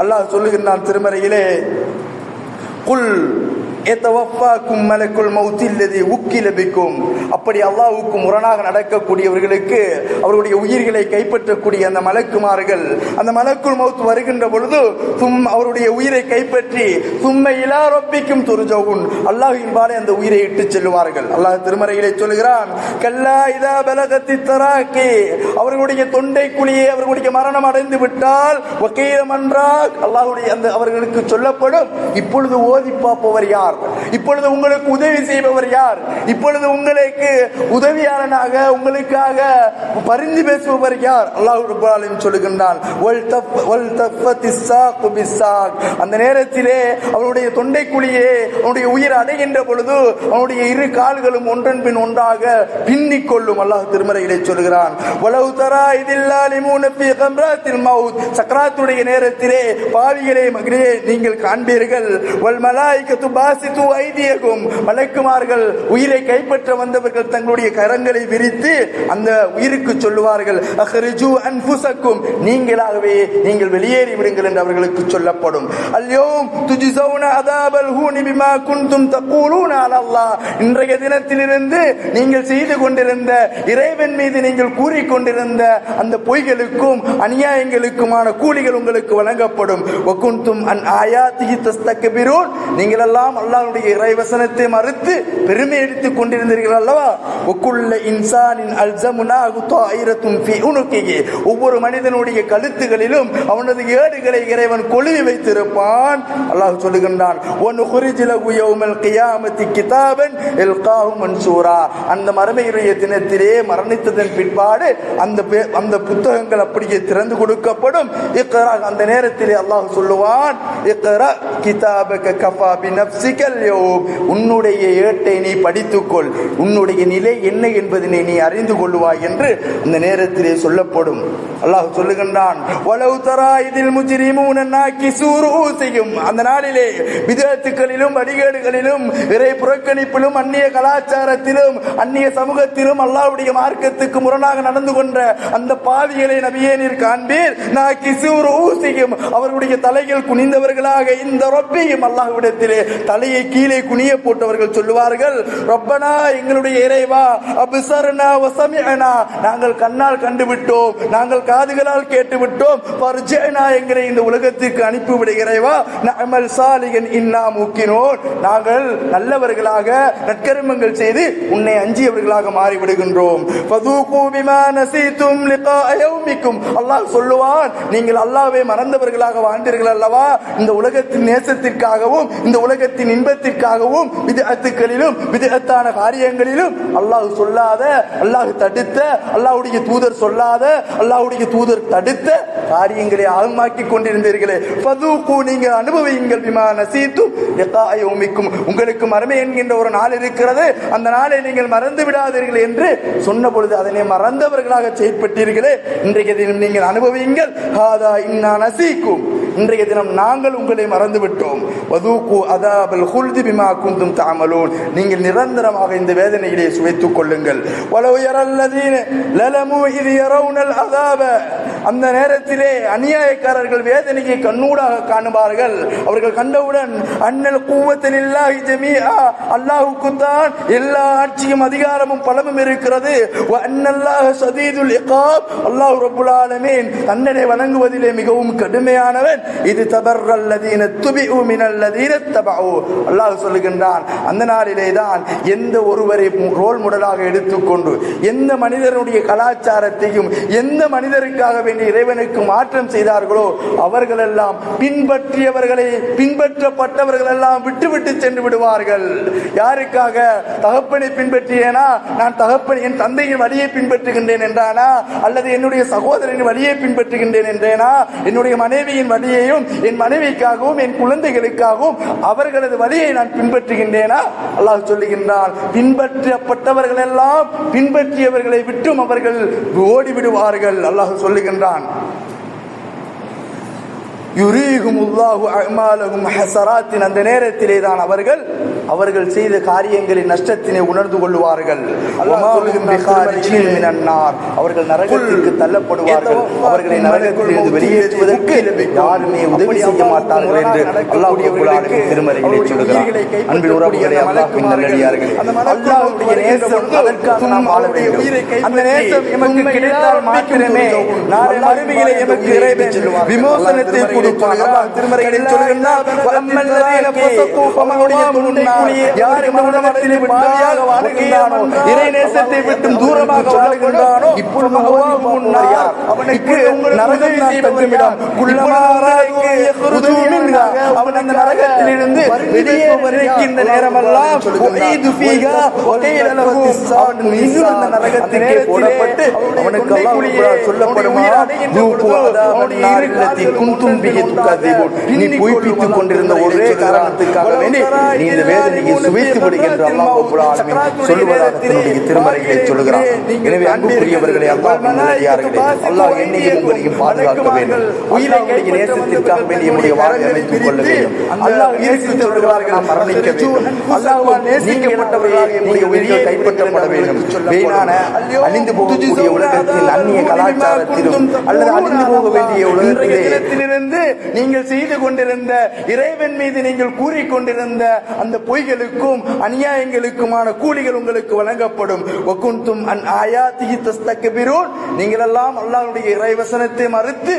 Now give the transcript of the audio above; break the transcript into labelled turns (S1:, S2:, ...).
S1: அல்லாஹ் சொல்லுகின்றான் திருமறையிலே குல் எத்தவஃபாக்கும் மலக்குல் உக்கில பிக்கும். அப்படி அல்லாவுக்கு முரணாக நடக்கக்கூடியவர்களுக்கு அவருடைய உயிர்களை கைப்பற்றக்கூடிய அந்த மலக்குமார்கள் அந்த மலக்குள் மௌத் வருகின்ற பொழுது தும் அவருடைய உயிரை கைப்பற்றி தும்மை இலா ரப்பிக்கும் துருஜவுன். அல்லாஹின் பாலே அந்த உயிரை இட்டு செல்லுவார்கள். அல்லாஹ் திருமறையிலே சொல்கிறான் கல்லா இதா பலகத்தி தராக்கி. அவர்களுடைய தொண்டை குழியை அவர்களுடைய மரணம் அடைந்து விட்டால் வக்கீல என்றால் அல்லாஹ்வுடைய அந்த அவர்களுக்கு சொல்லப்படும் இப்பொழுது ஓதி பார்ப்பவர் யார்? இப்பொழுது உங்களுக்கு உதவி செய்பவர் யார்? இப்பொழுது உங்களுக்கு உதவியாளனாக உங்களுக்காக பரிந்து பேசுபவர் யார்? அல்லாஹ் ரப்பல் சொல்லுகின்றான் அந்த நேரத்திலே அவனுடைய தொண்டை குழியே அவனுடைய உயிர் அடைகின்ற பொழுது அவனுடைய இரு கால்களும் ஒன்றன் பின் ஒன்றாக பின்னிக் கொள்ளும். அல்லாஹ் திருமறையிலே சொல்கிறான் வலவு தரா சக்கராத்துடைய நேரத்திலே பாவிகளை மகளே நீங்கள் காண்பீர்கள் வல் மலாய்கத்து பாசித்து ஐதியகும் மலக்குமார்கள் உயிரை கைப்பற்ற வந்தவர்கள் தங்களுடைய கரங்களை விரித்து அந்த உயிருக்கு சொல்லுவார்கள் அஹ்ரிஜு அன்ஃபுசக்கும் நீங்களாகவே நீங்கள் வெளியேறி விடுங்கள் என்று அவர்களுக்கு சொல்லப்படும். அல்யோம் துஜிசௌன அதாபல் ஹூனி பிமா குந்தும் தக்கூலூன அலல்லாஹ். இன்றைய தினத்திலிருந்து நீங்கள் செய்து கொண்டிருந்த இறைவன் மீது நீங்கள் கூறிக்கொண்டிருந்த அந்த பொய்களுக்கும் அநியாயங்களுக்குமான கூலிகள் உங்களுக்கு வழங்கப்படும். ஒக்குந்தும் அன் ஆயாத்தி தஸ்தக்கபிரூன் நீங்கள் எல்லாம் அல்லாஹ்வுடைய இறைவசனத்தை மறுத்து பெருமை எடுத்துக் கொண்டிருந்தீர்கள் அல்லவா? ஒக்குள்ள இன்சானின் அல்சமுனாகு ஃபி ஒவ்வொரு மனிதனுடைய கழுத்துகளிலும் அவனது ஏடுகளை இறைவன் கொழுவி வைத்திருப்பான். அல்லாஹ் சொல்லுகின்றான் கிதாபன் மன்சூரா. அந்த மறுமையுடைய தினத்திலே மரணித்ததன் பிற்பாடு அந்த அந்த புத்தகங்கள் அப்படியே திறந்து கொடுக்கப்படும். அந்த நேரத்திலே அல்லாஹ் சொல்லுவான் இக்ரா கிதாபக கஃபா உன்னுடைய ஏட்டை நீ படித்துக்கொள். உன்னுடைய நிலை என்ன என்பதனை நீ அறிந்து கொள்வாய் என்று அந்த நேரத்திலே சொல்லப்படும். அல்லாஹ் சொல்லுகின்றான் வலவு தரா இதில் அந்த நாளிலே விதத்துக்களிலும் வழிகேடுகளிலும் இறை புறக்கணிப்பிலும் அந்நிய கலாச்சாரத்திலும் அந்நிய சமூகத்திலும் அல்லாவுடைய மார்க்கத்துக்கு முரணாக நடந்து கொண்ட அந்த பாவிகளை நபியே நீர் காண்பீர். கிசூர் ஊசியும். அவர்களுடைய தலைகள் குனிந்தவர்களாக இந்த ரொப்பையும் அல்லாஹ்விடத்திலே தலையை கீழே குனிய போட்டவர்கள் சொல்லுவார்கள் ரப்பனா எங்களுடைய இறைவா அபிசர்னா வசமியனா நாங்கள் கண்ணால் கண்டுவிட்டோம் நாங்கள் காதுகளால் கேட்டுவிட்டோம் பர்ஜேனா என்கிற இந்த உலகத்திற்கு அனுப்பிவிட இறைவா நமல் சாலிகன் இன்னா மூக்கினோர் நாங்கள் நல்லவர்களாக நற்கர்மங்கள் செய்து உன்னை அஞ்சியவர்களாக மாறிவிடுகின்றோம். அல்லாஹ் சொல்லுவான் நீங்கள் அல்லாவே மறந்தவர்களாக வாழ்ந்தீர்கள் அல்லவா? இந்த உலகத்தின் நேசத்திற்காகவும் இந்த உலகத்தின் இன்பத்திற்காகவும் விதத்துக்களிலும் விதத்தான காரியங்களிலும் அல்லாஹு சொல்லாத அல்லாஹ் தடுத்த அல்லாஹுடைய தூதர் சொல்லாத அல்லாஹுடைய தூதர் தடுத்த காரியங்களை ஆகமாக்கி கொண்டிருந்தீர்களே. ஃபதூகு நீங்கள் அனுபவியுங்கள். விமான நசீத்தும் லிகா உங்களுக்கு மரமே என்கின்ற ஒரு நாள் இருக்கிறது. அந்த நாளை நீங்கள் மறந்து விடாதீர்கள் என்று சொன்ன பொழுது அதனை மறந்தவர்களாக செயற்பட்டீர்களே. இன்றைக்கு தினம் நீங்கள் அனுபவியுங்கள். ஹாதா இன்னா நசீக்கும். இன்றைய தினம் நாங்கள் உங்களை மறந்துவிட்டோம். வதூக்கு அதாபல் ஹுல்தி பிமா குந்தும் தாமலூன். நீங்கள் நிரந்தரமாக இந்த வேதனையிலே சுவைத்துக் கொள்ளுங்கள். வலவு யரல்லதீன லலமு இது யரவுனல் அதாப. அந்த நேரத்திலே அநியாயக்காரர்கள் வேதனையை கண்ணூடாக காணுவார்கள். அவர்கள் கண்டவுடன் அண்ணல் கூவத்தில் இல்லாஹி ஜமீஆ அல்லாஹுக்கு தான் எல்லா ஆட்சியும் அதிகாரமும் பலமும் இருக்கிறது. வ அன்னல்லாஹ ஷதீதுல் இகாப். அல்லாஹ் ரப்புல் ஆலமீன் தண்டனை மிகவும் கடுமையானவன். இது தபர்ரல்லதீன துபிஉ மினல்லதீன தபஉ. அல்லாஹ் சொல்லுகின்றான் அந்த நாளிலே தான் எந்த ஒருவரை ரோல் மாடலாக எடுத்துக்கொண்டு எந்த மனிதனுடைய கலாச்சாரத்தையும் எந்த மனிதருக்காக என்று இறைவனுக்கு மாற்றம் செய்தார்களோ அவர்கள் எல்லாம் பின்பற்றியவர்களை பின்பற்றப்பட்டவர்கள் எல்லாம் விட்டுவிட்டு சென்று விடுவார்கள். யாருக்காக? தகப்பனை பின்பற்றியேனா? நான் தகப்பன் என் தந்தையின் வழியை பின்பற்றுகின்றேன் என்றானா? அல்லது என்னுடைய சகோதரனின் வழியை பின்பற்றுகின்றேன் என்றேனா? என்னுடைய மனைவியின் வழியையும் என் மனைவிக்காகவும் என் குழந்தைகளுக்காகவும் அவர்களது வழியை நான் பின்பற்றுகின்றேனா? அல்லாஹ் சொல்லுகின்றான் பின்பற்றப்பட்டவர்கள் எல்லாம் பின்பற்றியவர்களை விட்டும் அவர்கள் ஓடிவிடுவார்கள். அல்லாஹ் சொல்லுகின்றான் என்றான் அந்த நேரத்திலே தான் அவர்கள் அவர்கள் செய்த காரியங்களின் நஷ்டத்தினை உணர்ந்து கொள்வார்கள். அவர்கள் நரகத்திற்கு தள்ளப்படுவார்கள். அவர்களை நரகத்திலிருந்து வெளியேற்றுவதற்கு யாருமே உதவி செய்ய மாட்டார்கள் என்று அல்லாஹ் ஆலமீன் திருமறையிலே சொல்கிறார் அன்பின் உறவுகளே அல்லாஹ்வின் நல்லடியார்களே அல்லாஹ்வுடைய நேசம் அதற்காக நாம் வாழ வேண்டும் அந்த நேசம் எமக்கு கிடைத்தால் மாத்திரமே நாளை மறுமையிலே எமக்கு இறைவன் விமோசனத்தை அல்லாஹ் திருமறைகளில் சொல்கின்றார் "வஅம்மல் லதீன ஃபஸகு ஃபமஅவுடைய துன்னால்." யார் இந்த உலகத்திலே பாவியாக வாழுகின்றானோ இறை நேசத்தை விட்டு தூரமாக வாழுகின்றானோ இப்பொழுது யார் அவனுக்கு நரகம் தான் தங்குமிடம் குள்ளமாராய்க்கு யஹ்ருஜு மின்ஹா. அவன் அந்த நரகத்திலிருந்து வெளியே வருகின்ற நேரமெல்லாம் உஈது ஃபீஹா வகீல லஹு. அவன் மீண்டும் அந்த நரகத்திலே போடப்பட்டு அவனுக்கு அல்லாஹ் சொல்லப்படுமா தூக்கு அதாபன் நார் இல்லத்தி குந்தும் பிஹி துகதிபுன். நீ பொய்ப்பித்துக் கொண்டிருந்த ஒரே காரணத்துக்காக வேண்டி நீ இந்த வேதனையை சுவைத்து விடுகின்ற அல்லாஹ் ரப்பல் ஆலமீன் சொல்லுவதாக தன்னுடைய திருமறைகளை சொல்லுகிறான். எனவே அன்புக்குரியவர்களே அல்லாஹ் நல்லடியார்களே அல்லாஹ் என்னையும் உங்களையும் பாதுகாக்க வேண்டும். உயிரை நேசத்திற்காக வேண்டிய நம்முடைய வாழ்வை அமைத்துக் கொள்ள வேண்டும். அல்லாஹ் நேசித்தவர்களாக நாம் மரணிக்க வேண்டும். அல்லாஹ்வால் நேசிக்கப்பட்டவர்களாக நம்முடைய உயிர்கள் கைப்பற்றப்பட வேண்டும். வீணான அழிந்து போகக்கூடிய உலகத்தில் அந்நிய கலாச்சாரத்திலும் அல்லது அழிந்து போக வேண்டிய உலகத்திலே இடத்திலிருந்து நீங்கள் செய்து கொண்டிருந்த இறைவன் மீது நீங்கள் கூறிக்கொண்டிருந்த அந்த பொய்களுக்கும் அநியாயங்களுக்குமான கூலிகள் உங்களுக்கு வழங்கப்படும். வகுந்தும் அன் ஆயாத்திஹி தஸ்தக்பிரூன். நீங்கள் எல்லாம் அல்லாஹ்வுடைய இறைவசனத்தை மறுத்து